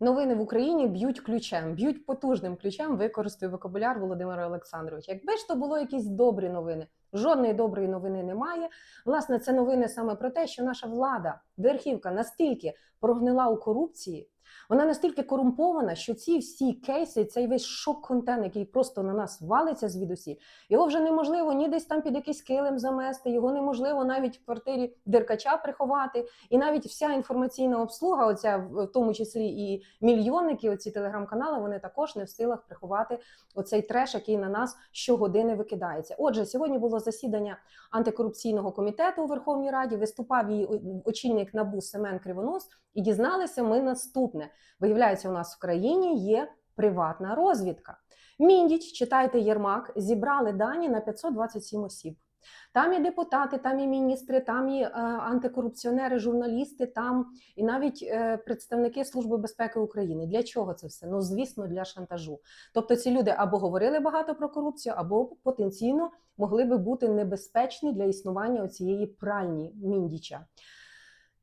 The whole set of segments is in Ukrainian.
Новини в Україні б'ють ключем, б'ють потужним ключем. Використаю вокабуляр Володимира Олександровича. Якби ж то було якісь добрі новини, жодної доброї новини немає. Власне, це новини саме про те, що наша влада, верхівка, настільки прогнила у корупції. Вона настільки корумпована, що ці всі кейси, цей весь шок-контент, який просто на нас валиться звідусіль, його вже неможливо ні десь там під якийсь килим замести, його неможливо навіть в квартирі деркача приховати. І навіть вся інформаційна обслуга, оця в тому числі і мільйонники, оці телеграм-канали, вони також не в силах приховати оцей треш, який на нас щогодини викидається. Отже, сьогодні було засідання антикорупційного комітету у Верховній Раді. Виступав її очільник набу Семен Кривонос, і дізналися ми наступне: виявляється, у нас в країні є приватна розвідка. Міндіч, читайте Єрмак, зібрали дані на 527 осіб. Там і депутати, там і міністри, там і е, антикорупціонери, журналісти, там і навіть е, представники Служби безпеки України. Для чого це все? Ну звісно, для шантажу. Тобто ці люди або говорили багато про корупцію, або потенційно могли би бути небезпечні для існування цієї пральні міндіча.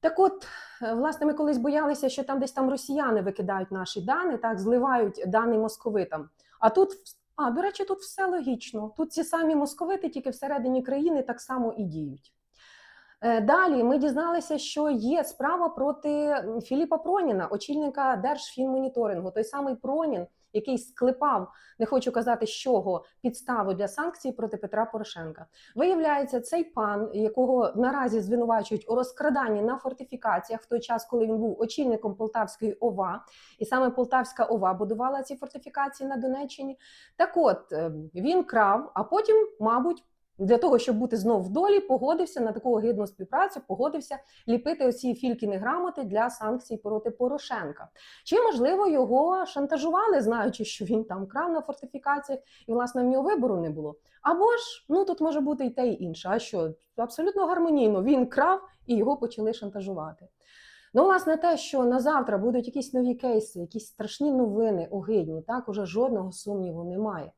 Так от, е, власне, ми колись боялися, що там десь там росіяни викидають наші дані, так зливають дані московитам. А тут а, до речі, тут все логічно. Тут ці самі московити, тільки всередині країни так само і діють. Е, Далі ми дізналися, що є справа проти Філіпа Проніна, очільника Держфінмоніторингу. Той самий Пронін, який склепав, не хочу казати, з чого підставу для санкцій проти Петра Порошенка. Виявляється, цей пан, якого наразі звинувачують у розкраданні на фортифікаціях в той час, коли він був очільником Полтавської ОВА, і саме Полтавська ОВА будувала ці фортифікації на Донеччині. Так от е, він крав, а потім, мабуть. Для того щоб бути знов в долі, погодився на таку огидну співпрацю, погодився ліпити оці фількіни грамоти для санкцій проти Порошенка. Чи можливо його шантажували, знаючи, що він там крав на фортифікаціях, і власне в нього вибору не було. Або ж ну тут може бути і те, і інше. А що абсолютно гармонійно він крав і його почали шантажувати. Ну, власне, те, що на завтра будуть якісь нові кейси, якісь страшні новини, огидні, так уже жодного сумніву немає.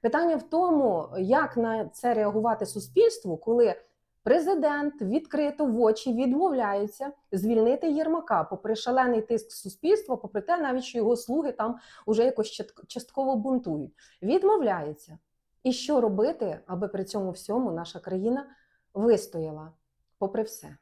Питання в тому, як на це реагувати суспільству, коли президент відкрито в очі відмовляється звільнити Єрмака, попри шалений тиск суспільства, попри те, навіть що його слуги там уже якось частково бунтують. Відмовляється. І що робити, аби при цьому всьому наша країна вистояла, попри все.